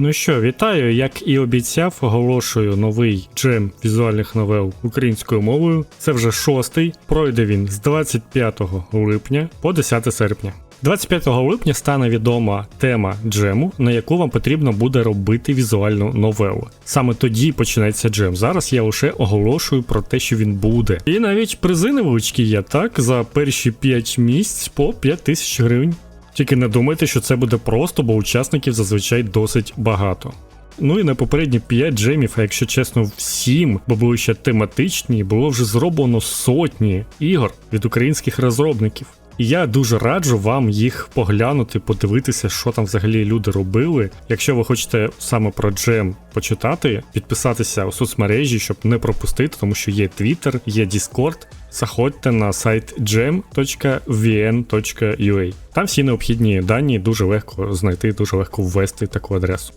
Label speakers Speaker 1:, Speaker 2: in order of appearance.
Speaker 1: Ну що, вітаю, як і обіцяв, оголошую новий джем візуальних новел українською мовою. Це вже шостий. Пройде він з 25 липня по 10 серпня. 25 липня стане відома тема джему, на яку вам потрібно буде робити візуальну новелу. Саме тоді починається джем. Зараз я лише оголошую про те, що він буде. І навіть призи невеличкі є так за перші 5 місць по 5 тисяч гривень. Тільки не думайте, що це буде просто, бо учасників зазвичай досить багато. Ну і на попередні 5 джемів, а якщо чесно, всім, бо були ще тематичні, було вже зроблено сотні ігор від українських розробників. І я дуже раджу вам їх поглянути, подивитися, що там взагалі люди робили. Якщо ви хочете саме про джем почитати, підписатися у соцмережі, щоб не пропустити, тому що є Twitter, є Discord. Заходьте на сайт gem.vn.ua. Там всі необхідні дані дуже легко знайти, дуже легко ввести таку адресу.